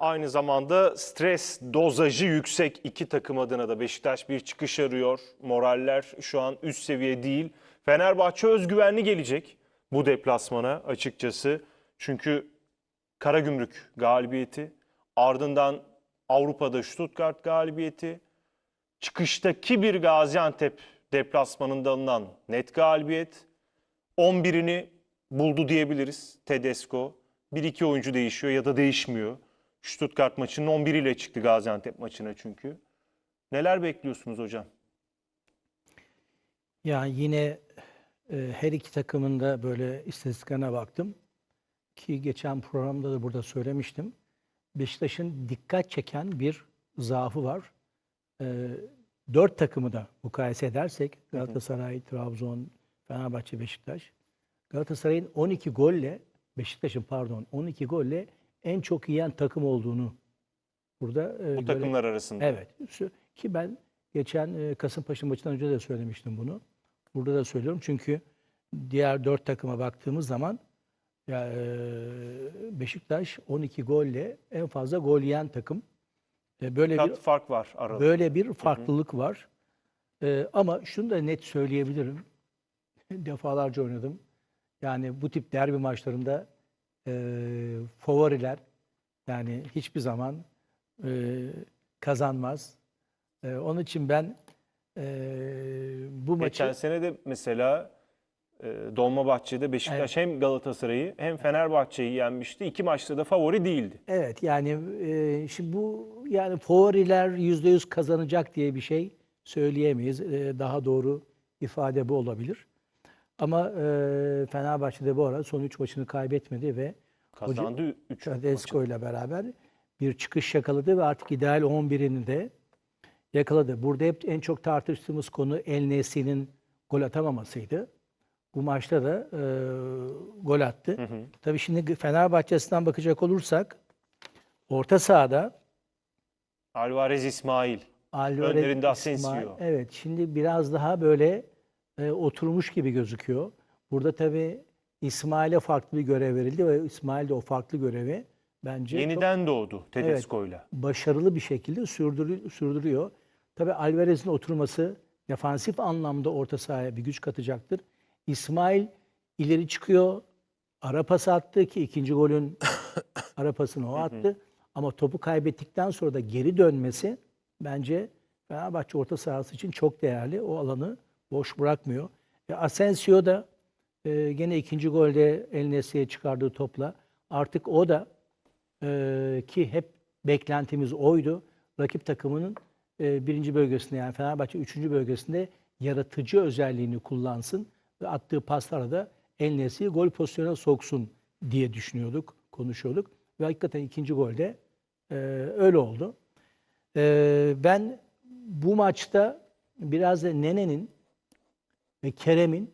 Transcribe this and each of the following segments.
Aynı zamanda stres dozajı yüksek iki takım adına da Beşiktaş bir çıkış arıyor. Moraller şu an üst seviye değil. Fenerbahçe özgüvenli gelecek bu deplasmana açıkçası. Çünkü Karagümrük galibiyeti, ardından Avrupa'da Stuttgart galibiyeti, çıkıştaki bir Gaziantep deplasmanında alınan net galibiyet, 11'ini buldu diyebiliriz Tedesco. Bir iki oyuncu değişiyor ya da değişmiyor. Stuttgart maçının 11 ile çıktı Gaziantep maçına çünkü. Neler bekliyorsunuz hocam? Ya yine e, her iki takımın da böyle istatistiklerine baktım. Ki geçen programda da burada söylemiştim. Beşiktaş'ın dikkat çeken bir zaafı var. E, dört takımı da mukayese edersek Galatasaray, Trabzon, Fenerbahçe, Beşiktaş. Galatasaray'ın 12 golle, Beşiktaş'ın pardon 12 golle en çok yiyen takım olduğunu burada e, Bu göre- takımlar arasında. Evet. Ki ben geçen e, Kasımpaşa maçından önce de söylemiştim bunu. Burada da söylüyorum çünkü diğer dört takıma baktığımız zaman ya, e, Beşiktaş 12 golle en fazla gol yiyen takım. E, Böyle bir Kat fark var arada. böyle bir farklılık var. E, ama şunu da net söyleyebilirim. Defalarca oynadım. Yani bu tip derbi maçlarında e, favoriler yani hiçbir zaman e, kazanmaz. E, onun için ben e, bu maçı Geçen sene de mesela e, Dolmabahçe'de Beşiktaş hem Galatasaray'ı hem Fenerbahçe'yi yenmişti. İki maçta da favori değildi. Evet yani e, şimdi bu yani favoriler yüzde yüz kazanacak diye bir şey söyleyemeyiz. E, daha doğru ifade bu olabilir. Ama e, Fenerbahçe'de bu arada son üç maçını kaybetmedi ve Kazandı 3 Tedesco ile beraber bir çıkış yakaladı ve artık ideal 11'ini de yakaladı. Burada hep en çok tartıştığımız konu El Nesri'nin gol atamamasıydı. Bu maçta da e, gol attı. Tabii şimdi Fenerbahçe'sinden bakacak olursak orta sahada Alvarez İsmail. Alvarez, Önlerinde İsmail- Asensio. Evet, şimdi biraz daha böyle e, oturmuş gibi gözüküyor. Burada tabii İsmail'e farklı bir görev verildi ve İsmail de o farklı görevi bence çok Yeniden doğdu Tedesco'yla. başarılı bir şekilde sürdürü- sürdürüyor. Tabii Alvarez'in oturması defansif anlamda orta sahaya bir güç katacaktır. İsmail ileri çıkıyor. Ara pas attı ki ikinci golün ara pasını o attı. Ama topu kaybettikten sonra da geri dönmesi bence Fenerbahçe orta sahası için çok değerli. O alanı boş bırakmıyor. E, Asensio da e, gene ikinci golde El Nesri'ye çıkardığı topla artık o da ee, ki hep beklentimiz oydu. Rakip takımının e, birinci bölgesinde yani Fenerbahçe üçüncü bölgesinde yaratıcı özelliğini kullansın ve attığı paslara da El Nesri'yi gol pozisyonuna soksun diye düşünüyorduk, konuşuyorduk. Ve hakikaten ikinci golde e, öyle oldu. E, ben bu maçta biraz da Nene'nin ve Kerem'in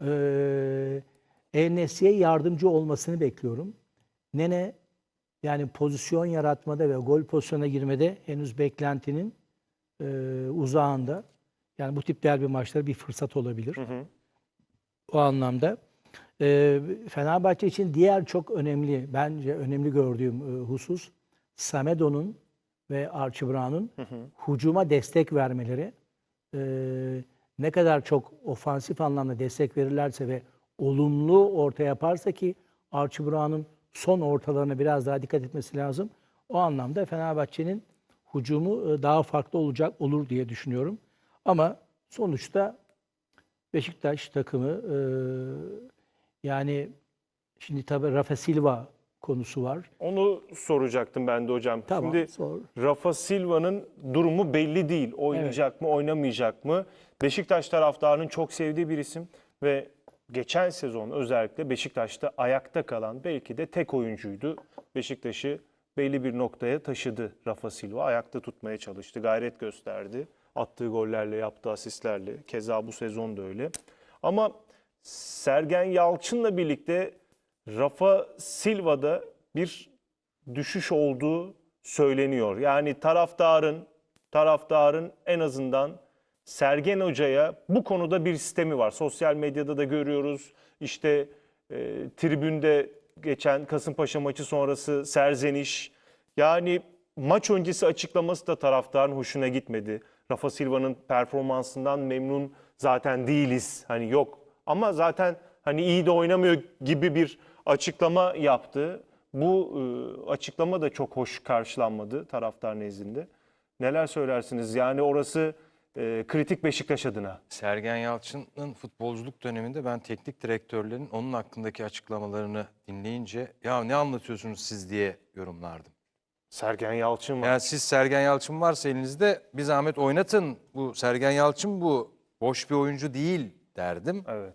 e, El Nesri'ye yardımcı olmasını bekliyorum. Nene yani pozisyon yaratmada ve gol pozisyonuna girmede henüz beklentinin e, uzağında. Yani bu tip derbi maçları bir fırsat olabilir. O anlamda. E, Fenerbahçe için diğer çok önemli, bence önemli gördüğüm e, husus Samedo'nun ve Archie Brown'un hucuma destek vermeleri. E, ne kadar çok ofansif anlamda destek verirlerse ve olumlu orta yaparsa ki Archie Brown'un son ortalarına biraz daha dikkat etmesi lazım. O anlamda Fenerbahçe'nin hucumu e, daha farklı olacak olur diye düşünüyorum. Ama sonuçta Beşiktaş takımı e, yani şimdi tabii Rafa Silva konusu var. Onu soracaktım ben de hocam. Tamam, Şimdi sor. Rafa Silva'nın durumu belli değil. Oynayacak mı, oynamayacak mı? Beşiktaş taraftarının çok sevdiği bir isim ve geçen sezon özellikle Beşiktaş'ta ayakta kalan belki de tek oyuncuydu. Beşiktaş'ı belli bir noktaya taşıdı Rafa Silva. Ayakta tutmaya çalıştı, gayret gösterdi. Attığı gollerle, yaptığı asistlerle. Keza bu sezon da öyle. Ama Sergen Yalçın'la birlikte Rafa Silva'da bir düşüş olduğu söyleniyor. Yani taraftarın taraftarın en azından Sergen Hoca'ya bu konuda bir sistemi var. Sosyal medyada da görüyoruz. İşte e, tribünde geçen Kasımpaşa maçı sonrası serzeniş, Yani maç öncesi açıklaması da taraftarın hoşuna gitmedi. Rafa Silva'nın performansından memnun zaten değiliz. Hani yok ama zaten hani iyi de oynamıyor gibi bir açıklama yaptı. Bu e, açıklama da çok hoş karşılanmadı taraftar nezdinde. Neler söylersiniz? Yani orası e, kritik Beşiktaş adına. Sergen Yalçın'ın futbolculuk döneminde ben teknik direktörlerin onun hakkındaki açıklamalarını dinleyince ya ne anlatıyorsunuz siz diye yorumlardım. Sergen Yalçın var. Yani siz Sergen Yalçın varsa elinizde bir zahmet oynatın. Bu Sergen Yalçın bu boş bir oyuncu değil derdim. Evet.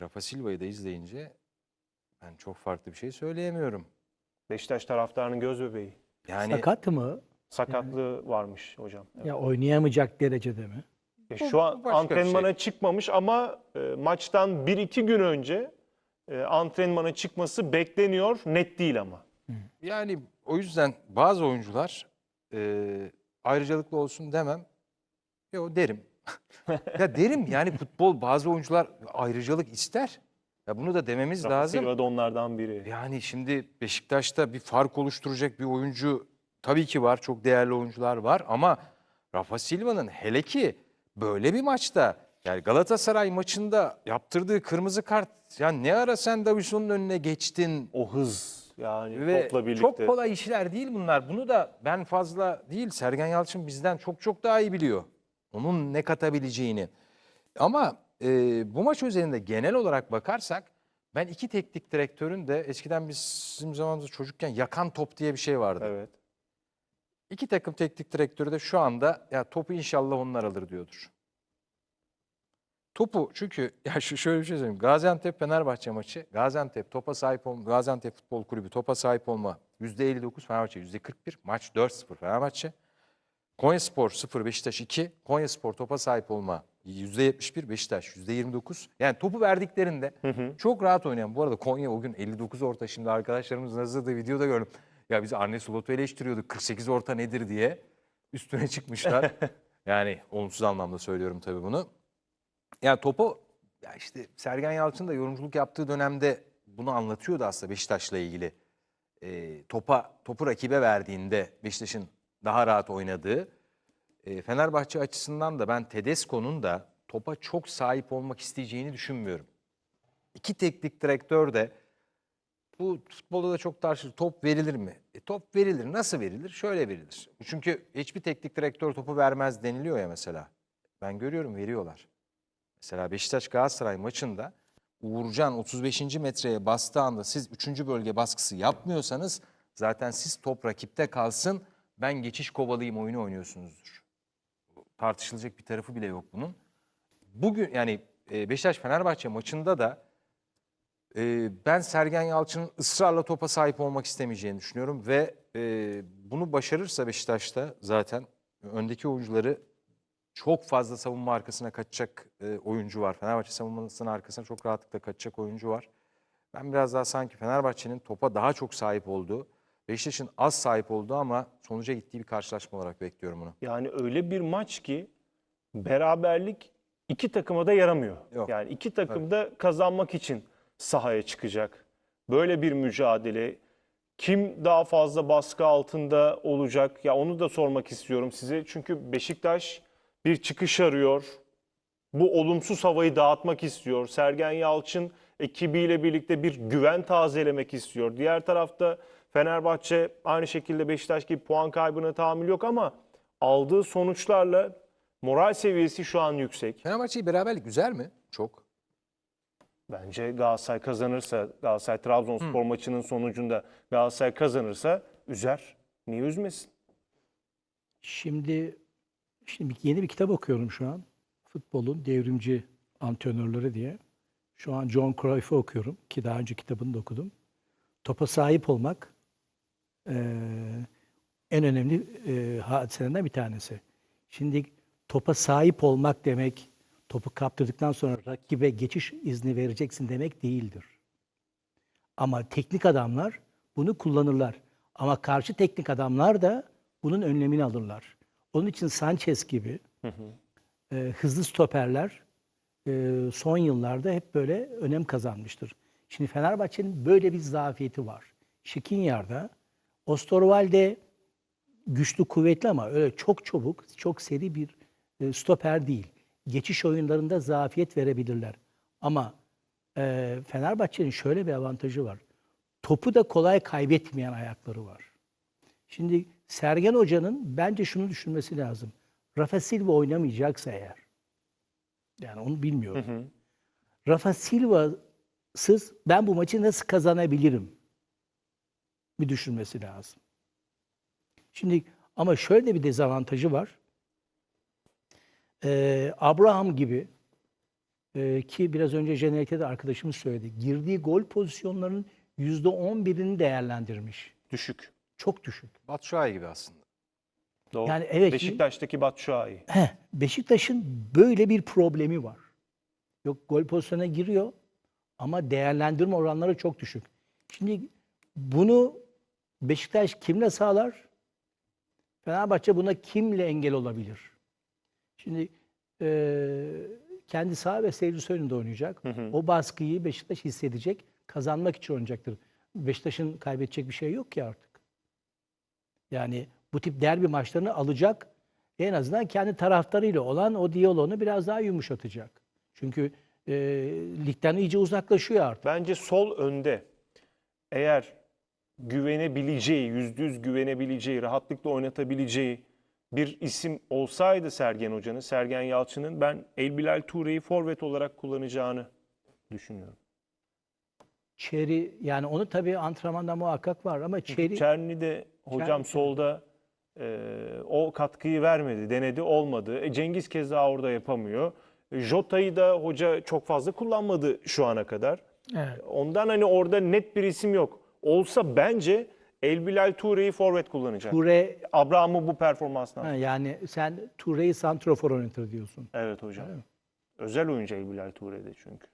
Rafa Silva'yı da izleyince ben çok farklı bir şey söyleyemiyorum. Beşiktaş taraftarının göz bebeği. Yani Sakat mı? Sakatlığı varmış hocam. Evet. Ya oynayamayacak derecede mi? Ya Bu- Şu an bu başka bir antrenmana şey. çıkmamış ama e, maçtan 1-2 gün önce e, antrenmana çıkması bekleniyor. Net değil ama. Yani o yüzden bazı oyuncular e, ayrıcalıklı olsun demem. Yok derim. ya derim yani futbol bazı oyuncular ayrıcalık ister. Ya bunu da dememiz Rafa lazım. Silva da onlardan biri. Yani şimdi Beşiktaş'ta bir fark oluşturacak bir oyuncu tabii ki var. Çok değerli oyuncular var ama Rafa Silva'nın hele ki böyle bir maçta yani Galatasaray maçında yaptırdığı kırmızı kart yani ne ara sen Davidson'un önüne geçtin O hız yani ve topla birlikte. çok kolay işler değil bunlar. Bunu da ben fazla değil Sergen Yalçın bizden çok çok daha iyi biliyor. Onun ne katabileceğini. Ama e, bu maç üzerinde genel olarak bakarsak ben iki teknik direktörün de eskiden biz bizim zamanımızda çocukken yakan top diye bir şey vardı. Evet. İki takım teknik direktörü de şu anda ya topu inşallah onlar alır diyordur. Topu çünkü ya şu şöyle bir şey söyleyeyim. Gaziantep Fenerbahçe maçı. Gaziantep topa sahip olma, Gaziantep Futbol Kulübü topa sahip olma %59 Fenerbahçe %41. Maç 4-0 Fenerbahçe. Konyaspor 0 Beşiktaş 2. Konyaspor topa sahip olma %71 Beşiktaş %29. Yani topu verdiklerinde çok rahat oynayan. Bu arada Konya o gün 59 orta şimdi arkadaşlarımız nasıl da videoda gördüm. Ya biz Arne Slot'u eleştiriyorduk 48 orta nedir diye. Üstüne çıkmışlar. yani olumsuz anlamda söylüyorum tabii bunu. Yani topu ya işte Sergen Yalçın da yorumculuk yaptığı dönemde bunu anlatıyordu aslında Beşiktaş'la ilgili. E, topa topu rakibe verdiğinde Beşiktaş'ın daha rahat oynadığı. E, Fenerbahçe açısından da ben Tedesco'nun da topa çok sahip olmak isteyeceğini düşünmüyorum. İki teknik direktör de bu futbolda da çok tartışılır. Top verilir mi? E, top verilir. Nasıl verilir? Şöyle verilir. Çünkü hiçbir teknik direktör topu vermez deniliyor ya mesela. Ben görüyorum veriyorlar. Mesela Beşiktaş Galatasaray maçında Uğurcan 35. metreye bastığı anda siz 3. bölge baskısı yapmıyorsanız zaten siz top rakipte kalsın ben geçiş kovalayayım oyunu oynuyorsunuzdur. Tartışılacak bir tarafı bile yok bunun. Bugün yani e, Beşiktaş Fenerbahçe maçında da e, ben Sergen Yalçın'ın ısrarla topa sahip olmak istemeyeceğini düşünüyorum ve e, bunu başarırsa Beşiktaş'ta zaten öndeki oyuncuları çok fazla savunma arkasına kaçacak oyuncu var. Fenerbahçe savunmasının arkasına çok rahatlıkla kaçacak oyuncu var. Ben biraz daha sanki Fenerbahçe'nin topa daha çok sahip olduğu, Beşiktaş'ın az sahip olduğu ama sonuca gittiği bir karşılaşma olarak bekliyorum bunu. Yani öyle bir maç ki beraberlik iki takıma da yaramıyor. Yok. Yani iki takım da kazanmak için sahaya çıkacak. Böyle bir mücadele kim daha fazla baskı altında olacak? Ya onu da sormak istiyorum size. Çünkü Beşiktaş bir çıkış arıyor. Bu olumsuz havayı dağıtmak istiyor. Sergen Yalçın ekibiyle birlikte bir güven tazelemek istiyor. Diğer tarafta Fenerbahçe aynı şekilde Beşiktaş gibi puan kaybına tahammül yok ama aldığı sonuçlarla moral seviyesi şu an yüksek. Fenerbahçe'yi beraberlik güzel mi? Çok. Bence Galatasaray kazanırsa, Galatasaray Trabzonspor maçının sonucunda Galatasaray kazanırsa üzer. Niye üzmesin? Şimdi şimdi yeni bir kitap okuyorum şu an. Futbolun devrimci antrenörleri diye. Şu an John Cruyff'ı okuyorum ki daha önce kitabını da okudum. Topa sahip olmak eee, en önemli eee hadiselerinden bir tanesi. Şimdi topa sahip olmak demek topu kaptırdıktan sonra rakibe geçiş izni vereceksin demek değildir. Ama teknik adamlar bunu kullanırlar. Ama karşı teknik adamlar da bunun önlemini alırlar. Onun için Sanchez gibi e, hızlı stoperler e, son yıllarda hep böyle önem kazanmıştır. Şimdi Fenerbahçe'nin böyle bir zafiyeti var. Şikinyar'da Osterwalde güçlü, kuvvetli ama öyle çok çabuk, çok seri bir e, stoper değil. Geçiş oyunlarında zafiyet verebilirler. Ama e, Fenerbahçe'nin şöyle bir avantajı var. Topu da kolay kaybetmeyen ayakları var. Şimdi Sergen Hoca'nın bence şunu düşünmesi lazım. Rafa Silva oynamayacaksa eğer, yani onu bilmiyorum. Rafa Silva'sız ben bu maçı nasıl kazanabilirim? Bir düşünmesi lazım. Şimdi ama şöyle de bir dezavantajı var. Ee, Abraham gibi e, ki biraz önce jenerikte de arkadaşımız söyledi. Girdiği gol pozisyonlarının %11'ini değerlendirmiş. Düşük. Çok düşük. Batshuayi gibi aslında. Doğru. Yani evet, Beşiktaş'taki Batshuayi. Heh, Beşiktaş'ın böyle bir problemi var. Yok gol pozisyonuna giriyor ama değerlendirme oranları çok düşük. Şimdi bunu Beşiktaş kimle sağlar? Fenerbahçe buna kimle engel olabilir? Şimdi eee, kendi sağ ve seyircisi önünde oynayacak. O baskıyı Beşiktaş hissedecek. Kazanmak için oynayacaktır. Beşiktaş'ın kaybedecek bir şey yok ki artık. Yani bu tip derbi maçlarını alacak. En azından kendi taraftarıyla olan o diyaloğunu biraz daha yumuşatacak. Çünkü e, ligden iyice uzaklaşıyor artık. Bence sol önde eğer güvenebileceği, yüzde yüz güvenebileceği, rahatlıkla oynatabileceği bir isim olsaydı Sergen Hoca'nın, Sergen Yalçın'ın ben Elbilal Ture'yi forvet olarak kullanacağını düşünüyorum. Çeri yani onu tabii antrenmanda muhakkak var ama Çeri Çerni de hocam Çerni- solda e, o katkıyı vermedi, denedi olmadı. E, Cengiz keza orada yapamıyor. E, Jota'yı da hoca çok fazla kullanmadı şu ana kadar. evet. Ondan hani orada net bir isim yok. Olsa bence Elbilal Ture'yi forvet kullanacak. Ture Abraham'ı bu performanstan. ha, yani sen Ture'yi santrofor oynatır diyorsun. Evet hocam. Özel oyuncu Elbilal Ture'de çünkü.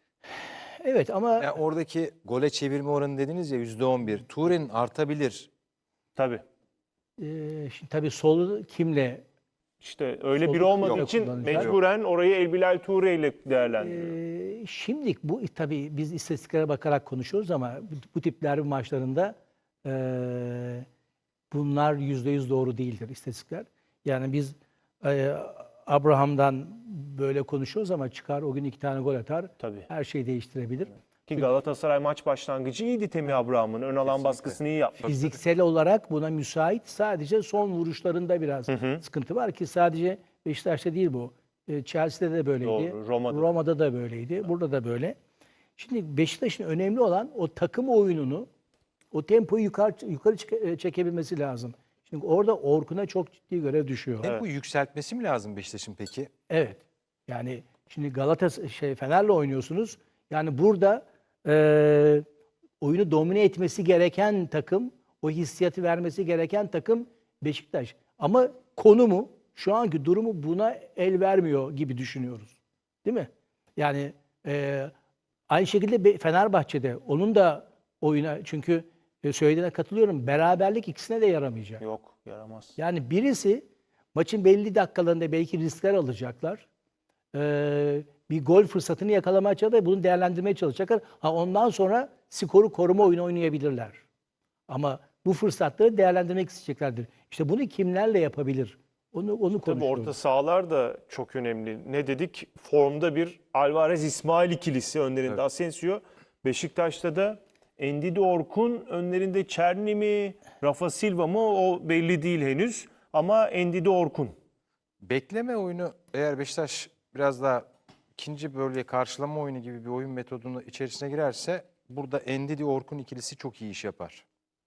Evet ama Yani oradaki gole çevirme oranı dediniz ya %11. Turin artabilir. Tabii. e, şimdi tabii solu kimle İşte öyle Soluk biri olmadığı yok için kullanacak. mecburen orayı Elbilal Ture ile değerlendiriyor. Ee, Şimdi bu tabii biz istatistiklere bakarak konuşuyoruz ama bu, bu tip derbi maçlarında eee, bunlar yüzde yüz doğru değildir istatistikler. Yani biz eee, Abraham'dan böyle konuşuyoruz ama çıkar o gün iki tane gol atar. Tabii. Her şeyi değiştirebilir. Ki Galatasaray maç başlangıcı iyiydi Temi Abraham'ın. Ön alan baskısını iyi yapmış. Fiziksel olarak buna müsait. Sadece son vuruşlarında biraz sıkıntı var ki sadece Beşiktaş'ta değil bu. E, Chelsea'de de böyleydi. Doğru, Roma'da. Roma'da da böyleydi. Burada da böyle. Şimdi Beşiktaş'ın önemli olan o takım oyununu, o tempoyu yukarı yukarı çık- e, çekebilmesi lazım. Şimdi orada Orkun'a çok ciddi görev düşüyor. Hem bu yükseltmesi mi lazım Beşiktaş'ın peki? Evet. Yani şimdi Galatasaray şey Fener'le oynuyorsunuz. Yani burada e, oyunu domine etmesi gereken takım, o hissiyatı vermesi gereken takım Beşiktaş. Ama konumu, şu anki durumu buna el vermiyor gibi düşünüyoruz. Değil mi? Yani e, aynı şekilde Fenerbahçe'de onun da oyuna çünkü e, söylediğine katılıyorum. Beraberlik ikisine de yaramayacak. Yok yaramaz. Yani birisi maçın belli dakikalarında belki riskler alacaklar. Ee, bir gol fırsatını yakalamaya çalışacaklar ve bunu değerlendirmeye çalışacaklar. Ha ondan sonra skoru koruma oyunu oynayabilirler. Ama bu fırsatları değerlendirmek isteyeceklerdir. İşte bunu kimlerle yapabilir? Onu onu Tabii konuşuyoruz. orta sahalar da çok önemli. Ne dedik? Formda bir Alvarez İsmail ikilisi önlerinde Asensio. Beşiktaş'ta da Endidi Orkun önlerinde Çerni mi, Rafa Silva mı o belli değil henüz. Ama Endidi Orkun. Bekleme oyunu eğer Beşiktaş biraz daha ikinci bölge karşılama oyunu gibi bir oyun metodunu içerisine girerse burada Endidi Orkun ikilisi çok iyi iş yapar.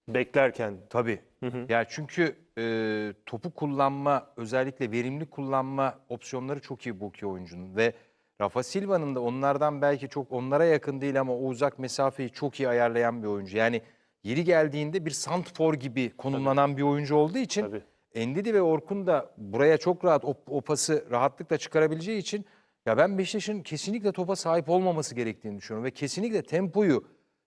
Beklerken. Tabii. Yani çünkü e, topu kullanma, özellikle verimli kullanma opsiyonları çok iyi bu iki oyuncunun ve Rafa Silva'nın da onlardan belki çok onlara yakın değil ama o uzak mesafeyi çok iyi ayarlayan bir oyuncu. Yani yeri geldiğinde bir santfor gibi konumlanan bir oyuncu olduğu için Tabii. Endidi ve Orkun da buraya çok rahat o, o pası rahatlıkla çıkarabileceği için ya ben Beşiktaş'ın kesinlikle topa sahip olmaması gerektiğini düşünüyorum ve kesinlikle tempoyu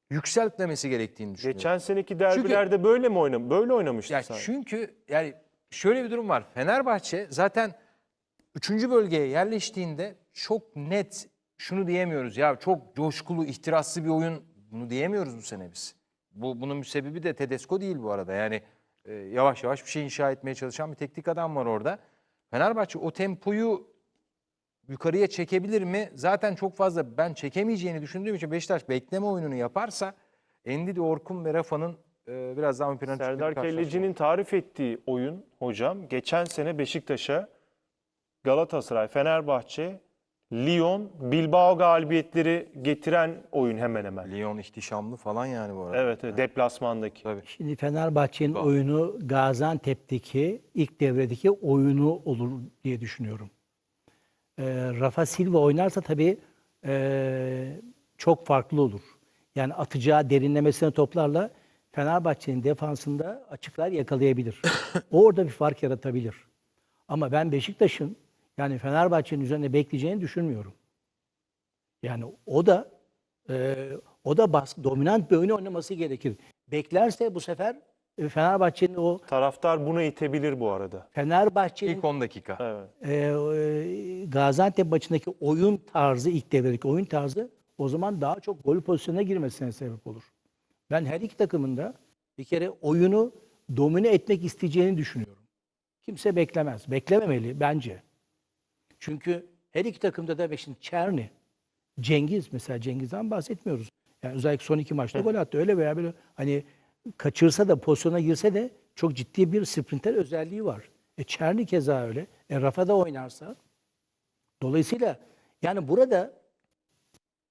yükseltmemesi gerektiğini düşünüyorum. Geçen seneki derbilerde böyle mi oynamış? Böyle oynamıştı Ya sanki. çünkü yani şöyle bir durum var. Fenerbahçe zaten üçüncü bölgeye yerleştiğinde çok net şunu diyemiyoruz. Ya çok coşkulu, ihtiraslı bir oyun bunu diyemiyoruz bu sene biz. Bu bunun sebebi de Tedesco değil bu arada. Yani e, yavaş yavaş bir şey inşa etmeye çalışan bir teknik adam var orada. Fenerbahçe o tempoyu yukarıya çekebilir mi? Zaten çok fazla ben çekemeyeceğini düşündüğüm için Beşiktaş bekleme oyununu yaparsa Endidi, Orkun ve Rafa'nın e, biraz daha ön plana Serdar. Kelleci'nin tarif ettiği oyun hocam geçen sene Beşiktaş'a Galatasaray, Fenerbahçe, Lyon, Bilbao galibiyetleri getiren oyun hemen hemen. Lyon ihtişamlı falan yani bu arada. Evet, evet deplasmandaki. Tabii. Şimdi Fenerbahçe'nin oyunu Gaziantep'teki ilk devredeki oyunu olur diye düşünüyorum. Ee, Rafa Silva oynarsa tabii ee, çok farklı olur. Yani atacağı derinlemesine toplarla Fenerbahçe'nin defansında açıklar yakalayabilir. Orada bir fark yaratabilir. Ama ben Beşiktaş'ın yani Fenerbahçe'nin üzerine bekleyeceğini düşünmüyorum. Yani o da e, o da bas, dominant bir oyun oynaması gerekir. Beklerse bu sefer e, Fenerbahçe'nin o Taraftar buna itebilir bu arada. Fenerbahçe'nin İlk 10 dakika. Evet. e, e, Gaziantep maçındaki oyun tarzı, ilk devredeki oyun tarzı o zaman daha çok gol pozisyonuna girmesine sebep olur. Ben her iki takımın da bir kere oyunu domine etmek isteyeceğini düşünüyorum. Kimse beklemez. Beklememeli bence. Çünkü her iki takımda da şimdi Çerni, Cengiz mesela Cengiz'den bahsetmiyoruz. Yani özellikle son iki maçta gol attı. Öyle veya böyle hani kaçırsa da pozisyona girse de çok ciddi bir sprinter özelliği var. E Çerni keza öyle. E Rafa da oynarsa. Dolayısıyla yani burada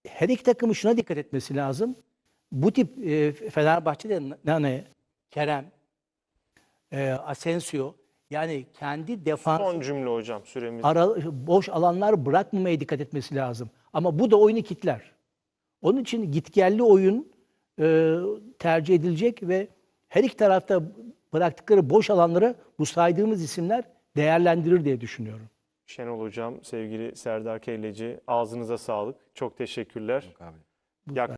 her iki takımın şuna dikkat etmesi lazım. Bu tip e, Fenerbahçe'de Nane, Kerem, e, Asensio yani kendi defans Son cümle hocam süremiz. ara, boş alanlar bırakmamaya dikkat etmesi lazım. Ama bu da oyunu kitler. Onun için gitgelli oyun e, tercih edilecek ve her iki tarafta bıraktıkları boş alanları bu saydığımız isimler değerlendirir diye düşünüyorum. Şenol hocam, sevgili Serdar Kelleci ağzınıza sağlık. Çok teşekkürler. Abi. Yak-